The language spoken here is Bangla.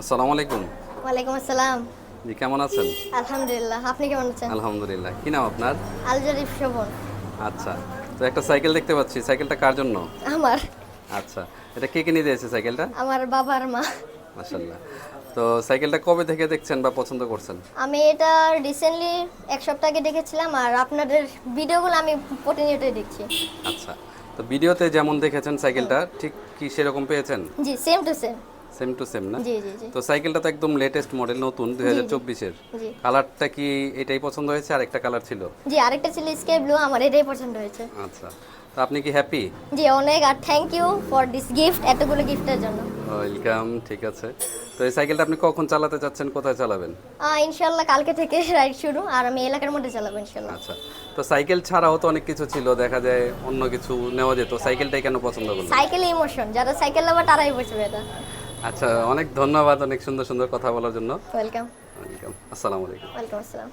আসসালামু আলাইকুম। ওয়ালাইকুম আসসালাম। জি কেমন আছেন? আলহামদুলিল্লাহ আপনি কেমন আছেন? আলহামদুলিল্লাহ। কি নাম আপনার? আলজরিফ শোভন। আচ্ছা তো একটা সাইকেল দেখতে পাচ্ছি। সাইকেলটা কার জন্য? আমার। আচ্ছা এটা কে কিনে দিয়েছে সাইকেলটা? আমার বাবার মা। মাশাল্লাহ তো সাইকেলটা কবে থেকে দেখছেন বা পছন্দ করছেন? আমি এটা রিসেন্টলি এক সপ্তাহ আগে দেখেছিলাম আর আপনাদের ভিডিওগুলো আমি প্রতিনিয়তই দেখছি। আচ্ছা তো ভিডিওতে যেমন দেখেছেন সাইকেলটা ঠিক কি সেরকম পেয়েছেন? জি same to same same to same না? জি জি জি। তো সাইকেলটা তো একদম লেটেস্ট মডেল নতুন দুই হাজার চব্বিশের। জি। কালারটা কি এটাই পছন্দ হয়েছে? আর একটা কালার ছিল? জি আরেকটা ছিল স্কাই ব্লু আমার এটাই পছন্দ হয়েছে। আচ্ছা। তো আপনি কি হ্যাপি জি অনেক আর thank you for this gift এতগুলো গিফটের জন্য। ওয়েলকাম ঠিক আছে। তো এই সাইকেলটা আপনি কখন চালাতে চাচ্ছেন? কোথায় চালাবেন? ইনশাল্লাহ কালকে থেকে রাইড শুরু আর আমি এলাকার মধ্যে চালাবো আচ্ছা। তো সাইকেল ছাড়াও তো অনেক কিছু ছিল দেখা যায় অন্য কিছু নেওয়া যেত। সাইকেলটাই কেন পছন্দ করলেন? সাইকেল ইমোশন যারা সাইকেল লাভার তারাই বুঝবে এটা। আচ্ছা অনেক ধন্যবাদ অনেক সুন্দর সুন্দর কথা বলার জন্য। ওয়েলকাম ওয়েলকাম আসসালামু আলাইকুম। ওয়েলকাম আসসালাম।